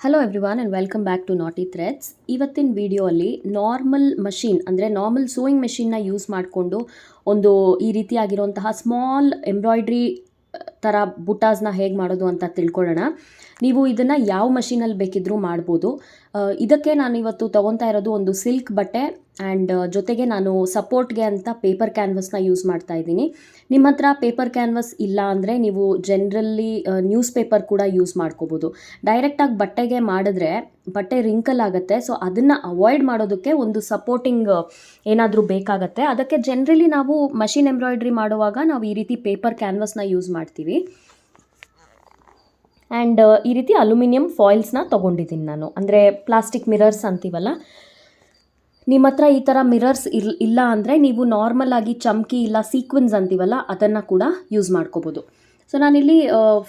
Hello everyone and welcome back to Naati threads ಇವತ್ತಿನ ವಿಡಿಯೋಲ್ಲಿ normal machine ಅಂದರೆ normal sewing ಮೆಷಿನ್ನ ಯೂಸ್ ಮಾಡಿಕೊಂಡು ಒಂದು ಈ ರೀತಿಯಾಗಿರುವಂತಹ ಸ್ಮಾಲ್ ಎಂಬ್ರಾಯ್ಡ್ರಿ ಥರ ಬುಟಾಸ್ನ ಹೇಗೆ ಮಾಡೋದು ಅಂತ ತಿಳ್ಕೊಳ್ಳೋಣ. ನೀವು ಇದನ್ನು ಯಾವ ಮಷೀನಲ್ಲಿ ಬೇಕಿದ್ರೂ ಮಾಡ್ಬೋದು. ಇದಕ್ಕೆ ನಾನು ಇವತ್ತು ತೊಗೊತಾ ಇರೋದು ಒಂದು ಸಿಲ್ಕ್ ಬಟ್ಟೆ ಆ್ಯಂಡ್ ಜೊತೆಗೆ ನಾನು ಸಪೋರ್ಟ್ಗೆ ಅಂತ ಪೇಪರ್ ಕ್ಯಾನ್ವಸ್ನ ಯೂಸ್ ಮಾಡ್ತಾ ಇದ್ದೀನಿ. ನಿಮ್ಮ ಹತ್ರ ಪೇಪರ್ ಕ್ಯಾನ್ವಸ್ ಇಲ್ಲ ಅಂದರೆ ನೀವು ಜನರಲ್ಲಿ ನ್ಯೂಸ್ ಪೇಪರ್ ಕೂಡ ಯೂಸ್ ಮಾಡ್ಕೋಬೋದು. ಡೈರೆಕ್ಟಾಗಿ ಬಟ್ಟೆಗೆ ಮಾಡಿದ್ರೆ ಬಟ್ಟೆ ರಿಂಕಲ್ ಆಗುತ್ತೆ. ಸೊ, ಅದನ್ನು ಅವಾಯ್ಡ್ ಮಾಡೋದಕ್ಕೆ ಒಂದು ಸಪೋರ್ಟಿಂಗ್ ಏನಾದರೂ ಬೇಕಾಗತ್ತೆ. ಅದಕ್ಕೆ ಜನರಲಿ ನಾವು ಮಷಿನ್ ಎಂಬ್ರಾಯ್ಡ್ರಿ ಮಾಡುವಾಗ ನಾವು ಈ ರೀತಿ ಪೇಪರ್ ಕ್ಯಾನ್ವಸ್ನ ಯೂಸ್ ಮಾಡ್ತೀವಿ. ಆ್ಯಂಡ್ ಈ ರೀತಿ ಅಲ್ಯೂಮಿನಿಯಂ ಫಾಯಿಲ್ಸ್ನ ತೊಗೊಂಡಿದ್ದೀನಿ ನಾನು. ಅಂದರೆ ಪ್ಲಾಸ್ಟಿಕ್ ಮಿರರ್ಸ್ ಅಂತೀವಲ್ಲ? ನಿಮ್ಮ ಹತ್ರ ಈ ಥರ ಮಿರರ್ಸ್ ಇರ್, ಇಲ್ಲ ಅಂದರೆ ನೀವು ನಾರ್ಮಲ್ ಆಗಿ ಚಮ್ಕಿ ಇಲ್ಲ ಸೀಕ್ವೆನ್ಸ್ ಅಂತೀವಲ್ಲ, ಅದನ್ನು ಕೂಡ ಯೂಸ್ ಮಾಡ್ಕೋಬೋದು. ಸೊ ನಾನಿಲ್ಲಿ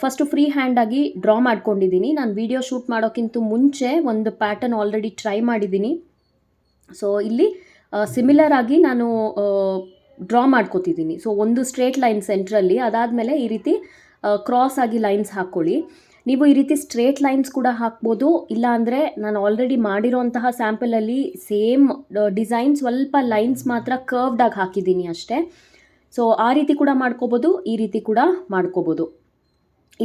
ಫಸ್ಟು ಫ್ರೀ ಹ್ಯಾಂಡಾಗಿ ಡ್ರಾ ಮಾಡ್ಕೊಂಡಿದ್ದೀನಿ. ನಾನು ವಿಡಿಯೋ ಶೂಟ್ ಮಾಡೋಕ್ಕಿಂತ ಮುಂಚೆ ಒಂದು ಪ್ಯಾಟರ್ನ್ ಆಲ್ರೆಡಿ ಟ್ರೈ ಮಾಡಿದ್ದೀನಿ. ಸೊ ಇಲ್ಲಿ ಸಿಮಿಲರ್ ಆಗಿ ನಾನು ಡ್ರಾ ಮಾಡ್ಕೋತಿದ್ದೀನಿ ಸೊ ಒಂದು ಸ್ಟ್ರೇಟ್ ಲೈನ್ ಸೆಂಟ್ರಲ್ಲಿ ಅದಾದಮೇಲೆ ಈ ರೀತಿ ಕ್ರಾಸ್ ಆಗಿ ಲೈನ್ಸ್ ಹಾಕ್ಕೊಳ್ಳಿ ನೀವು ಈ ರೀತಿ ಸ್ಟ್ರೇಟ್ ಲೈನ್ಸ್ ಕೂಡ ಹಾಕ್ಬೋದು. ಇಲ್ಲ ಅಂದರೆ ನಾನು ಆಲ್ರೆಡಿ ಮಾಡಿರೋಂತಹ ಸ್ಯಾಂಪಲಲ್ಲಿ ಸೇಮ್ ಡಿಸೈನ್ ಸ್ವಲ್ಪ ಲೈನ್ಸ್ ಮಾತ್ರ ಕರ್ವ್ಡಾಗಿ ಹಾಕಿದ್ದೀನಿ ಅಷ್ಟೇ. ಸೊ ಆ ರೀತಿ ಕೂಡ ಮಾಡ್ಕೋಬೋದು, ಈ ರೀತಿ ಕೂಡ ಮಾಡ್ಕೋಬೋದು.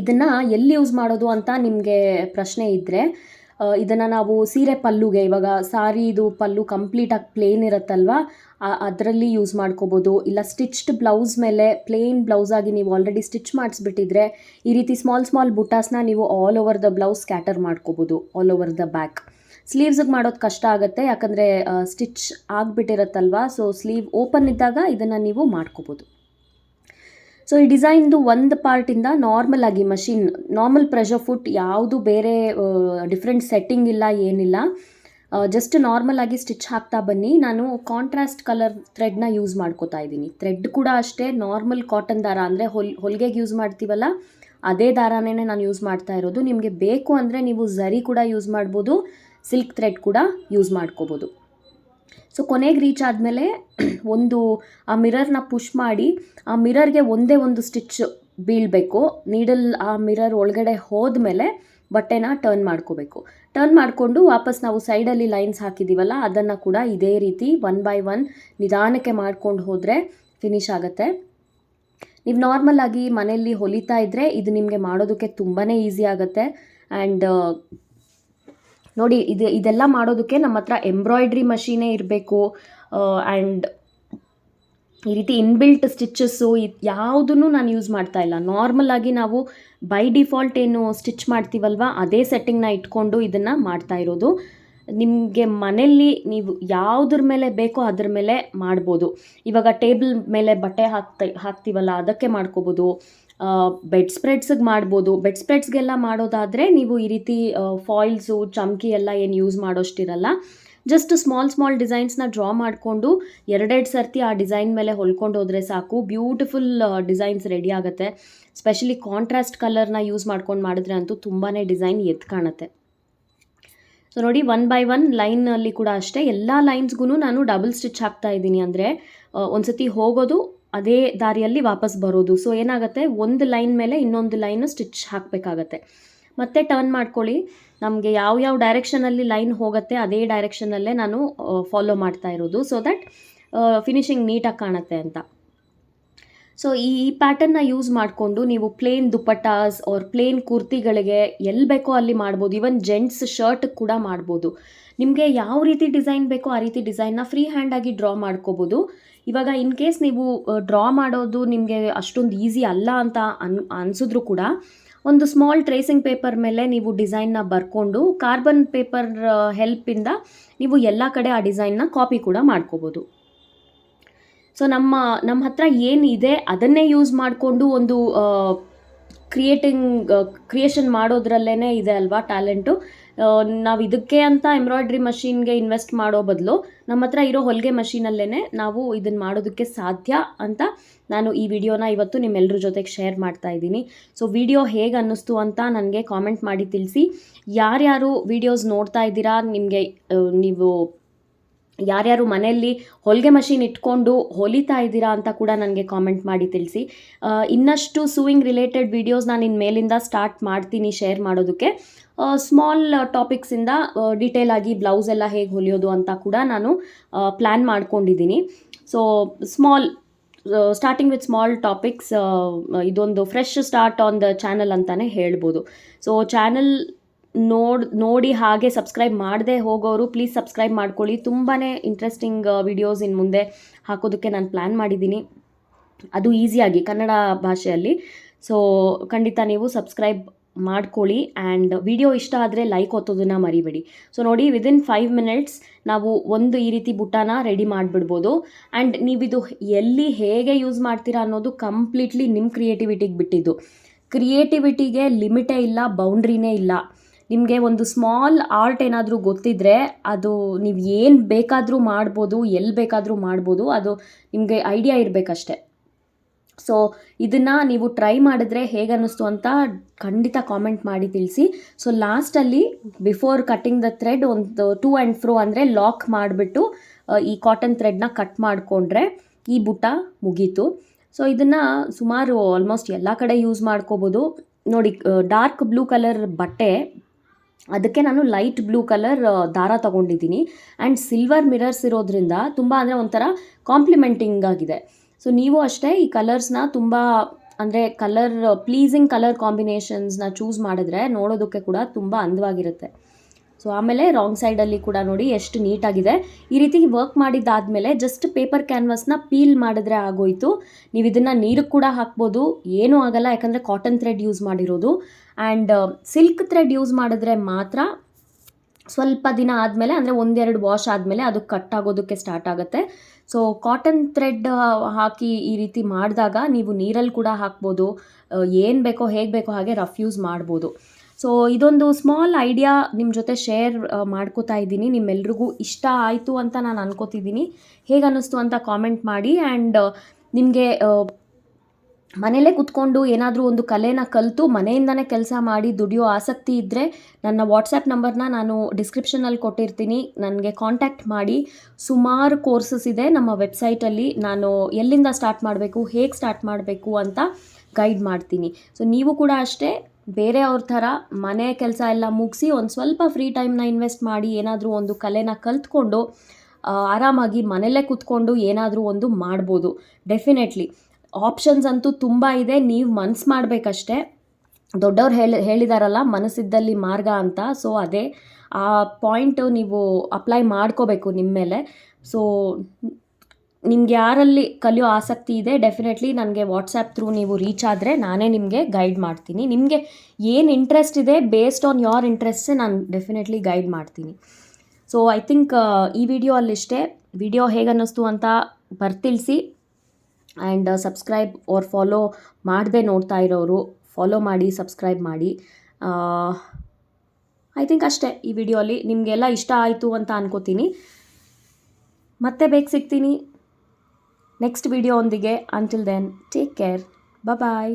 ಇದನ್ನು ಎಲ್ಲಿ ಯೂಸ್ ಮಾಡೋದು ಅಂತ ನಿಮಗೆ ಪ್ರಶ್ನೆ ಇದ್ದರೆ ಇದನ್ನು ನಾವು ಸೀರೆ ಪಲ್ಲುಗೆ, ಇವಾಗ ಸಾರಿದು ಪಲ್ಲು ಕಂಪ್ಲೀಟಾಗಿ ಪ್ಲೇನ್ ಇರುತ್ತಲ್ವ? ಅದರಲ್ಲಿ ಯೂಸ್ ಮಾಡ್ಕೋಬೋದು. ಇಲ್ಲ ಸ್ಟಿಚ್ಡ್ ಬ್ಲೌಸ್ ಮೇಲೆ ಪ್ಲೇನ್ ಬ್ಲೌಸಾಗಿ ನೀವು ಆಲ್ರೆಡಿ ಸ್ಟಿಚ್ ಮಾಡಿಸ್ಬಿಟ್ಟಿದ್ರೆ, ಈ ರೀತಿ ಸ್ಮಾಲ್ ಸ್ಮಾಲ್ ಬುಟಾಸ್ನ ನೀವು all over the blouse scatter ಮಾಡ್ಕೋಬೋದು ಆಲ್ ಓವರ್ ದ ಬ್ಯಾಕ್ ಸ್ಲೀವ್ಸಿಗೆ ಮಾಡೋದು ಕಷ್ಟ ಆಗುತ್ತೆ, ಯಾಕಂದರೆ ಸ್ಟಿಚ್ ಆಗಿಬಿಟ್ಟಿರತ್ತಲ್ವ? ಸೊ ಸ್ಲೀವ್ ಓಪನ್ ಇದ್ದಾಗ ಇದನ್ನು ನೀವು ಮಾಡ್ಕೋಬೋದು. ಸೊ ಈ ಡಿಸೈನ್ದು ಒಂದು ಪಾರ್ಟಿಂದ ನಾರ್ಮಲ್ ಆಗಿ ಮಷಿನ್ ನಾರ್ಮಲ್ ಪ್ರೆಷರ್ ಫುಟ್ ಯಾವುದು ಬೇರೆ ಡಿಫ್ರೆಂಟ್ ಸೆಟ್ಟಿಂಗ್ ಇಲ್ಲ, ಏನಿಲ್ಲ. ಜಸ್ಟ್ ನಾರ್ಮಲ್ ಆಗಿ ಸ್ಟಿಚ್ ಹಾಕ್ತಾ ಬನ್ನಿ. ನಾನು ಕಾಂಟ್ರಾಸ್ಟ್ ಕಲರ್ ಥ್ರೆಡ್ನ ಯೂಸ್ ಮಾಡ್ಕೋತಾ ಇದ್ದೀನಿ. ಥ್ರೆಡ್ ಕೂಡ ಅಷ್ಟೇ ನಾರ್ಮಲ್ ಕಾಟನ್ ದಾರ ಅಂದರೆ ಹೊಲ್, ಹೊಲಿಗೆಗೆ ಯೂಸ್ ಮಾಡ್ತೀವಲ್ಲ, ಅದೇ ದಾರನೇ ನಾನು ಯೂಸ್ ಮಾಡ್ತಾ ಇರೋದು. ನಿಮಗೆ ಬೇಕು ಅಂದರೆ ನೀವು ಝರಿ ಕೂಡ ಯೂಸ್ ಮಾಡ್ಬೋದು ಸಿಲ್ಕ್ ಥ್ರೆಡ್ ಕೂಡ ಯೂಸ್ ಮಾಡ್ಕೋಬೋದು. ಸೊ ಕೊನೆಗೆ ರೀಚ್ ಆದಮೇಲೆ ಒಂದು, ಆ ಮಿರರ್ನ ಪುಷ್ ಮಾಡಿ, ಆ ಮಿರರ್ಗೆ ಒಂದೇ ಒಂದು ಸ್ಟಿಚ್ ಬೀಳಬೇಕು. ನೀಡಲ್ ಆ ಮಿರರ್ ಒಳಗಡೆ ಹೋದ್ಮೇಲೆ ಬಟ್ಟೆನ ಟರ್ನ್ ಮಾಡ್ಕೋಬೇಕು. ಟರ್ನ್ ಮಾಡಿಕೊಂಡು ವಾಪಸ್ ನಾವು ಸೈಡಲ್ಲಿ ಲೈನ್ಸ್ ಹಾಕಿದ್ದೀವಲ್ಲ ಅದನ್ನು ಕೂಡ ಇದೇ ರೀತಿ ಒನ್ ಬೈ ಒನ್ ನಿಧಾನಕ್ಕೆ ಮಾಡ್ಕೊಂಡು ಹೋದರೆ ಫಿನಿಶ್ ಆಗುತ್ತೆ. ನೀವು ನಾರ್ಮಲ್ ಆಗಿ ಮನೆಯಲ್ಲಿ ಹೊಲಿತಾ ಇದ್ದರೆ ಇದು ನಿಮಗೆ ಮಾಡೋದಕ್ಕೆ ತುಂಬಾ ಈಸಿ ಆಗುತ್ತೆ. ಆ್ಯಂಡ್ ನೋಡಿ, ಇದು, ಇದೆಲ್ಲ ಮಾಡೋದಕ್ಕೆ ನಮ್ಮ ಹತ್ರ ಎಂಬ್ರಾಯ್ಡ್ರಿ ಮಷೀನೇ ಇರಬೇಕು. ಆ್ಯಂಡ್ ಈ ರೀತಿ ಇನ್ಬಿಲ್ಟ್ ಸ್ಟಿಚಸ್ಸು ಯಾವುದನ್ನು ನಾನು ಯೂಸ್ ಮಾಡ್ತಾ ಇಲ್ಲ. ನಾರ್ಮಲ್ ಆಗಿ ನಾವು ಬೈ ಡಿಫಾಲ್ಟ್ ಏನು ಸ್ಟಿಚ್ ಮಾಡ್ತೀವಲ್ವ, ಅದೇ ಸೆಟ್ಟಿಂಗ್ನ ಇಟ್ಕೊಂಡು ಇದನ್ನು ಮಾಡ್ತಾ ಇರೋದು. ನಿಮಗೆ ಮನೆಯಲ್ಲಿ ನೀವು ಯಾವುದ್ರ ಮೇಲೆ ಬೇಕೋ ಅದ್ರ ಮೇಲೆ ಮಾಡ್ಬೋದು. ಇವಾಗ ಟೇಬಲ್ ಮೇಲೆ ಬಟ್ಟೆ ಹಾಕ್ತಾ, ಹಾಕ್ತೀವಲ್ಲ, ಅದಕ್ಕೆ ಮಾಡ್ಕೋಬೋದು. ಬೆಡ್ ಸ್ಪ್ರೆಡ್ಸ್ಗೆ ಮಾಡ್ಬೋದು. ಬೆಡ್ ಸ್ಪ್ರೆಡ್ಸ್ಗೆಲ್ಲ ಮಾಡೋದಾದರೆ ನೀವು ಈ ರೀತಿ ಫಾಯಿಲ್ಸು ಚಮಕಿ ಎಲ್ಲ ಏನು ಯೂಸ್ ಮಾಡೋಷ್ಟಿರಲ್ಲ. ಜಸ್ಟ್ ಸ್ಮಾಲ್ ಸ್ಮಾಲ್ ಡಿಸೈನ್ಸ್ನ ಡ್ರಾ ಮಾಡಿಕೊಂಡು ಎರಡೆರಡು ಸರ್ತಿ ಆ ಡಿಸೈನ್ ಮೇಲೆ ಹೊಲ್ಕೊಂಡು ಹೋದರೆ ಸಾಕು. ಬ್ಯೂಟಿಫುಲ್ ಡಿಸೈನ್ಸ್ ರೆಡಿ ಆಗುತ್ತೆ. ಸ್ಪೆಷಲಿ ಕಾಂಟ್ರಾಸ್ಟ್ ಕಲರ್ನ ಯೂಸ್ ಮಾಡ್ಕೊಂಡು ಮಾಡಿದ್ರೆ ಅಂತೂ ತುಂಬಾ ಡಿಸೈನ್ ಎದ್ದು ಕಾಣುತ್ತೆ. ಸೊ ನೋಡಿ ಒನ್ ಬೈ ಒನ್ ಲೈನಲ್ಲಿ ಕೂಡ ಅಷ್ಟೇ. ಎಲ್ಲ ಲೈನ್ಸ್ಗೂ ನಾನು ಡಬಲ್ ಸ್ಟಿಚ್ ಹಾಕ್ತಾ ಇದ್ದೀನಿ. ಅಂದರೆ ಒಂದು ಸತಿ ಹೋಗೋದು ಅದೇ ದಾರಿಯಲ್ಲಿ ವಾಪಸ್ ಬರೋದು. ಸೊ ಏನಾಗುತ್ತೆ? ಒಂದು ಲೈನ್ ಮೇಲೆ ಇನ್ನೊಂದು ಲೈನು ಸ್ಟಿಚ್ ಹಾಕಬೇಕಾಗತ್ತೆ. ಮತ್ತೆ ಟರ್ನ್ ಮಾಡ್ಕೊಳ್ಳಿ. ನಮಗೆ ಯಾವ ಯಾವ ಡೈರೆಕ್ಷನಲ್ಲಿ ಲೈನ್ ಹೋಗುತ್ತೆ, ಅದೇ ಡೈರೆಕ್ಷನಲ್ಲೇ ನಾನು ಫಾಲೋ ಮಾಡ್ತಾ ಇರೋದು. ಸೊ ದಟ್ ಫಿನಿಶಿಂಗ್ ನೀಟಾಗಿ ಕಾಣುತ್ತೆ ಅಂತ. ಸೊ ಈ ಈ ಪ್ಯಾಟರ್ನ ಯೂಸ್ ಮಾಡಿಕೊಂಡು ನೀವು ಪ್ಲೇನ್ ದುಪಟ್ಟಾಸ್ ಆರ್ ಪ್ಲೇನ್ ಕುರ್ತಿಗಳಿಗೆ ಎಲ್ಲಿ ಬೇಕೋ ಅಲ್ಲಿ ಮಾಡ್ಬೋದು. ಈವನ್ ಜೆಂಟ್ಸ್ ಶರ್ಟ್ ಕೂಡ ಮಾಡ್ಬೋದು. ನಿಮಗೆ ಯಾವ ರೀತಿ ಡಿಸೈನ್ ಬೇಕೋ ಆ ರೀತಿ ಡಿಸೈನ್ನ ಫ್ರೀ ಹ್ಯಾಂಡಾಗಿ ಡ್ರಾ ಮಾಡ್ಕೋಬೋದು. ಇವಾಗ ಇನ್ ಕೇಸ್ ನೀವು ಡ್ರಾ ಮಾಡೋದು ನಿಮಗೆ ಅಷ್ಟೊಂದು ಈಸಿ ಅಲ್ಲ ಅಂತ ಅನ್, ಅನಿಸಿದ್ರು ಕೂಡ, ಒಂದು ಸ್ಮಾಲ್ ಟ್ರೇಸಿಂಗ್ ಪೇಪರ್ ಮೇಲೆ ನೀವು ಡಿಸೈನ್ನ ಬರ್ಕೊಂಡು ಕಾರ್ಬನ್ ಪೇಪರ್ ಹೆಲ್ಪಿಂದ ನೀವು ಎಲ್ಲ ಕಡೆ ಆ ಡಿಸೈನ್ನ ಕಾಪಿ ಕೂಡ ಮಾಡ್ಕೋಬೋದು. ಸೊ ನಮ್ಮ ನಮ್ಮ ಹತ್ರ ಏನಿದೆ ಅದನ್ನೇ ಯೂಸ್ ಮಾಡಿಕೊಂಡು ಒಂದು ಕ್ರಿಯೇಟಿಂಗ್ ಕ್ರಿಯೇಷನ್ ಮಾಡೋದ್ರಲ್ಲೇ ಇದೆ ಅಲ್ವಾ ಟ್ಯಾಲೆಂಟು ನಾವು ಇದಕ್ಕೆ ಅಂತ ಎಂಬ್ರಾಯ್ಡ್ರಿ ಮಷೀನ್ಗೆ ಇನ್ವೆಸ್ಟ್ ಮಾಡೋ ಬದಲು ನಮ್ಮ ಹತ್ರ ಇರೋ ಹೊಲಿಗೆ ಮಷೀನಲ್ಲೇ ನಾವು ಇದನ್ನು ಮಾಡೋದಕ್ಕೆ ಸಾಧ್ಯ ಅಂತ ನಾನು ಈ ವಿಡಿಯೋನ ಇವತ್ತು ನಿಮ್ಮೆಲ್ಲರ ಜೊತೆಗೆ ಶೇರ್ ಮಾಡ್ತಾ ಇದ್ದೀನಿ. ಸೊ ವಿಡಿಯೋ ಹೇಗೆ ಅನ್ನಿಸ್ತು ಅಂತ ನನಗೆ ಕಾಮೆಂಟ್ ಮಾಡಿ ತಿಳಿಸಿ. ಯಾರ್ಯಾರು ವಿಡಿಯೋಸ್ ನೋಡ್ತಾ ಇದ್ದೀರಾ, ನಿಮಗೆ ನೀವು ಯಾರ್ಯಾರು ಮನೆಯಲ್ಲಿ ಹೊಲಿಗೆ ಮಷೀನ್ ಇಟ್ಕೊಂಡು ಹೊಲಿತಾ ಇದ್ದೀರಾ ಅಂತ ಕೂಡ ನನಗೆ ಕಾಮೆಂಟ್ ಮಾಡಿ ತಿಳಿಸಿ. ಇನ್ನಷ್ಟು ಸೂಯಿಂಗ್ ರಿಲೇಟೆಡ್ ವೀಡಿಯೋಸ್ ನಾನು ಇನ್ನು ಮೇಲಿಂದ ಸ್ಟಾರ್ಟ್ ಮಾಡ್ತೀನಿ ಶೇರ್ ಮಾಡೋದಕ್ಕೆ. ಸ್ಮಾಲ್ ಟಾಪಿಕ್ಸಿಂದ ಡೀಟೇಲ್ ಆಗಿ ಬ್ಲೌಸ್ ಎಲ್ಲ ಹೇಗೆ ಹೊಲಿಯೋದು ಅಂತ ಕೂಡ ನಾನು ಪ್ಲ್ಯಾನ್ ಮಾಡ್ಕೊಂಡಿದ್ದೀನಿ. So small starting with small topics ಇದೊಂದು fresh start on the channel ಅಂತಲೇ ಹೇಳ್ಬೋದು. ಸೊ ಚಾನಲ್ ನೋಡ್, ನೋಡಿ ಹಾಗೆ ಸಬ್ಸ್ಕ್ರೈಬ್ ಮಾಡದೆ ಹೋಗೋರು ಪ್ಲೀಸ್ ಸಬ್ಸ್ಕ್ರೈಬ್ ಮಾಡ್ಕೊಳ್ಳಿ. ತುಂಬಾ ಇಂಟ್ರೆಸ್ಟಿಂಗ್ ವಿಡಿಯೋಸ್ ಇನ್ನು ಮುಂದೆ ಹಾಕೋದಕ್ಕೆ ನಾನು ಪ್ಲ್ಯಾನ್ ಮಾಡಿದ್ದೀನಿ. ಅದು ಈಸಿಯಾಗಿ ಕನ್ನಡ ಭಾಷೆಯಲ್ಲಿ. ಸೊ ಖಂಡಿತ ನೀವು ಸಬ್ಸ್ಕ್ರೈಬ್ ಮಾಡ್ಕೊಳ್ಳಿ ಆ್ಯಂಡ್ ವಿಡಿಯೋ ಇಷ್ಟ ಆದರೆ ಲೈಕ್ ಒತ್ತೋದನ್ನು ಮರಿಬೇಡಿ. ಸೊ ನೋಡಿ ವಿದಿನ್ ಫೈವ್ ಮಿನಿಟ್ಸ್ ನಾವು ಒಂದು ಈ ರೀತಿ ಬುಟ್ಟಾನ ರೆಡಿ ಮಾಡಿಬಿಡ್ಬೋದು. ಆ್ಯಂಡ್ ನೀವಿದು ಎಲ್ಲಿ ಹೇಗೆ ಯೂಸ್ ಮಾಡ್ತೀರಾ ಅನ್ನೋದು ಕಂಪ್ಲೀಟ್ಲಿ ನಿಮ್ಮ ಕ್ರಿಯೇಟಿವಿಟಿಗೆ ಬಿಟ್ಟಿದ್ದು. ಕ್ರಿಯೇಟಿವಿಟಿಗೆ ಲಿಮಿಟೇ ಇಲ್ಲ ಬೌಂಡ್ರಿನೇ ಇಲ್ಲ. ನಿಮಗೆ ಒಂದು ಸ್ಮಾಲ್ ಆರ್ಟ್ ಏನಾದರೂ ಗೊತ್ತಿದ್ದರೆ ಅದು ನೀವು ಏನು ಬೇಕಾದರೂ ಮಾಡ್ಬೋದು ಎಲ್ಲಿ ಬೇಕಾದರೂ ಮಾಡ್ಬೋದು, ಅದು ನಿಮಗೆ ಐಡಿಯಾ ಇರಬೇಕಷ್ಟೆ. ಸೊ ಇದನ್ನು ನೀವು ಟ್ರೈ ಮಾಡಿದ್ರೆ ಹೇಗೆ ಅನ್ನಿಸ್ತು ಅಂತ ಖಂಡಿತ ಕಾಮೆಂಟ್ ಮಾಡಿ ತಿಳಿಸಿ. ಸೊ ಲಾಸ್ಟಲ್ಲಿ ಬಿಫೋರ್ ಕಟ್ಟಿಂಗ್ ದ ಥ್ರೆಡ್ ಒಂದು ಟೂ ಆ್ಯಂಡ್ ಫ್ರೋ ಅಂದರೆ ಲಾಕ್ ಮಾಡಿಬಿಟ್ಟು ಈ ಕಾಟನ್ ಥ್ರೆಡ್ನ ಕಟ್ ಮಾಡಿಕೊಂಡ್ರೆ ಈ ಬುಟ್ಟ ಮುಗೀತು. ಸೊ ಇದನ್ನು ಸುಮಾರು ಆಲ್ಮೋಸ್ಟ್ ಎಲ್ಲ ಕಡೆ ಯೂಸ್ ಮಾಡ್ಕೋಬೋದು. ನೋಡಿ ಡಾರ್ಕ್ ಬ್ಲೂ ಕಲರ್ ಬಟ್ಟೆ ಅದಕ್ಕೆ ನಾನು ಲೈಟ್ ಬ್ಲೂ ಕಲರ್ ದಾರ ತಗೊಂಡಿದ್ದೀನಿ. ಆ್ಯಂಡ್ ಸಿಲ್ವರ್ ಮಿರರ್ಸ್ ಇರೋದ್ರಿಂದ ತುಂಬ ಅಂದರೆ ಒಂಥರ ಕಾಂಪ್ಲಿಮೆಂಟಿಂಗ್ ಆಗಿದೆ. ಸೊ ನೀವು ಅಷ್ಟೇ ಈ ಕಲರ್ಸ್ನ ತುಂಬ ಅಂದರೆ ಕಲರ್ ಪ್ಲೀಸಿಂಗ್ ಕಲರ್ ಕಾಂಬಿನೇಷನ್ಸ್ನ ಚೂಸ್ ಮಾಡಿದ್ರೆ ನೋಡೋದಕ್ಕೆ ಕೂಡ ತುಂಬ ಅಂದವಾಗಿರುತ್ತೆ. ಸೊ ಆಮೇಲೆ ರಾಂಗ್ ಸೈಡಲ್ಲಿ ಕೂಡ ನೋಡಿ ಎಷ್ಟು ನೀಟಾಗಿದೆ ಈ ರೀತಿ ವರ್ಕ್ ಮಾಡಿದ್ದಾದಮೇಲೆ ಜಸ್ಟ್ ಪೇಪರ್ ಕ್ಯಾನ್ವಾಸ್ನ ಪೀಲ್ ಮಾಡಿದ್ರೆ ಆಗೋಯಿತು. ನೀವು ಇದನ್ನು ನೀರಿಗೆ ಕೂಡ ಹಾಕ್ಬೋದು. ಏನೂ ಆಗಲ್ಲ, ಯಾಕಂದರೆ ಕಾಟನ್ ಥ್ರೆಡ್ ಯೂಸ್ ಮಾಡಿರೋದು. ಆ್ಯಂಡ್ ಸಿಲ್ಕ್ ಥ್ರೆಡ್ ಯೂಸ್ ಮಾಡಿದ್ರೆ ಮಾತ್ರ ಸ್ವಲ್ಪ ದಿನ ಆದಮೇಲೆ, ಅಂದರೆ ಒಂದೆರಡು ವಾಶ್ ಆದಮೇಲೆ ಅದು ಕಟ್ ಆಗೋದಕ್ಕೆ ಸ್ಟಾರ್ಟ್ ಆಗುತ್ತೆ. ಸೊ ಕಾಟನ್ ಥ್ರೆಡ್ ಹಾಕಿ ಈ ರೀತಿ ಮಾಡಿದಾಗ ನೀವು ನೀರಲ್ಲಿ ಕೂಡ ಹಾಕ್ಬೋದು. ಏನು ಬೇಕೋ ಹೇಗೆ ಬೇಕೋ ಹಾಗೆ ರಫ್ ಯೂಸ್ ಮಾಡ್ಬೋದು. ಸೊ ಇದೊಂದು ಸ್ಮಾಲ್ ಐಡಿಯಾ ನಿಮ್ಮ ಜೊತೆ ಶೇರ್ ಮಾಡ್ಕೋತಾ ಇದ್ದೀನಿ. ನಿಮ್ಮೆಲ್ರಿಗೂ ಇಷ್ಟ ಆಯಿತು ಅಂತ ನಾನು ಅನ್ಕೋತಿದ್ದೀನಿ. ಹೇಗೆ ಅನ್ನಿಸ್ತು ಅಂತ ಕಾಮೆಂಟ್ ಮಾಡಿ ಆ್ಯಂಡ್ ನಿಮಗೆ ಮನೇಲೇ ಕುತ್ಕೊಂಡು ಏನಾದರೂ ಒಂದು ಕಲೆನ ಕಲಿತು ಮನೆಯಿಂದನೇ ಕೆಲಸ ಮಾಡಿ ದುಡಿಯೋ ಆಸಕ್ತಿ ಇದ್ದರೆ ನನ್ನ ವಾಟ್ಸಪ್ ನಂಬರ್ನ ನಾನು ಡಿಸ್ಕ್ರಿಪ್ಷನಲ್ಲಿ ಕೊಟ್ಟಿರ್ತೀನಿ. ನನಗೆ ಕಾಂಟ್ಯಾಕ್ಟ್ ಮಾಡಿ. ಸುಮಾರು ಕೋರ್ಸಸ್ ಇದೆ ನಮ್ಮ ವೆಬ್ಸೈಟಲ್ಲಿ ನಾನು ಎಲ್ಲಿಂದ ಸ್ಟಾರ್ಟ್ ಮಾಡಬೇಕು, ಹೇಗೆ ಸ್ಟಾರ್ಟ್ ಮಾಡಬೇಕು ಅಂತ ಗೈಡ್ ಮಾಡ್ತೀನಿ. ಸೊ ನೀವು ಕೂಡ ಅಷ್ಟೇ ಬೇರೆಯವ್ರ ಥರ ಮನೆ ಕೆಲಸ ಎಲ್ಲ ಮುಗಿಸಿ ಒಂದು ಸ್ವಲ್ಪ ಫ್ರೀ ಟೈಮ್ನ ಇನ್ವೆಸ್ಟ್ ಮಾಡಿ ಏನಾದರೂ ಒಂದು ಕಲೆನ ಕಲ್ತ್ಕೊಂಡು ಆರಾಮಾಗಿ ಮನೆಯಲ್ಲೇ ಕೂತ್ಕೊಂಡು ಏನಾದರೂ ಒಂದು ಮಾಡ್ಬೋದು. ಡೆಫಿನೆಟ್ಲಿ ಆಪ್ಷನ್ಸ್ ಅಂತೂ ತುಂಬ ಇದೆ. ನೀವು ಮನ್ಸು ಮಾಡಬೇಕಷ್ಟೇ. ದೊಡ್ಡವ್ರು ಹೇಳಿ, ಹೇಳಿದಾರಲ್ಲ, ಮನಸ್ಸಿದ್ದಲ್ಲಿ ಮಾರ್ಗ ಅಂತ. ಸೊ ಅದೇ, ಆ ಪಾಯಿಂಟು ನೀವು ಅಪ್ಲೈ ಮಾಡ್ಕೋಬೇಕು ನಿಮ್ಮ ಮೇಲೆ. ಸೊ ನಿಮ್ಗೆ ಯಾರಲ್ಲಿ ಕಲಿಯೋ ಆಸಕ್ತಿ ಇದೆ ಡೆಫಿನೆಟ್ಲಿ ನನಗೆ ವಾಟ್ಸಪ್ ಥ್ರೂ ನೀವು ರೀಚ್ ಆದರೆ ನಾನೇ ನಿಮಗೆ ಗೈಡ್ ಮಾಡ್ತೀನಿ. ನಿಮಗೆ ಏನು ಇಂಟ್ರೆಸ್ಟ್ ಇದೆ ಬೇಸ್ಡ್ ಆನ್ ಯೋರ್ ಇಂಟ್ರೆಸ್ಟೇ ನಾನು ಡೆಫಿನೆಟ್ಲಿ ಗೈಡ್ ಮಾಡ್ತೀನಿ. ಸೊ ಐ ಥಿಂಕ್ ಈ ವಿಡಿಯೋ ಅಲ್ಲಿಷ್ಟೇ ವಿಡಿಯೋ ಹೇಗೆ ಅನ್ನಿಸ್ತು ಅಂತ ಬರ್ತಿಳಿಸಿ. ಆ್ಯಂಡ್ ಸಬ್ಸ್ಕ್ರೈಬ್ ಓರ್ ಫಾಲೋ ಮಾಡದೆ ನೋಡ್ತಾ ಇರೋರು ಫಾಲೋ ಮಾಡಿ ಸಬ್ಸ್ಕ್ರೈಬ್ ಮಾಡಿ. ಐ ಥಿಂಕ್ ಅಷ್ಟೇ ಈ ವಿಡಿಯೋ ಅಲ್ಲಿ. ನಿಮಗೆಲ್ಲ ಇಷ್ಟ ಆಯಿತು ಅಂತ ಅನ್ಕೋತೀನಿ. ಮತ್ತೆ ಬೇಗ ಸಿಗ್ತೀನಿ. ನೆಕ್ಸ್ಟ್ ವಿಡಿಯೋ ಒಂದಿಗೆ until then take care bye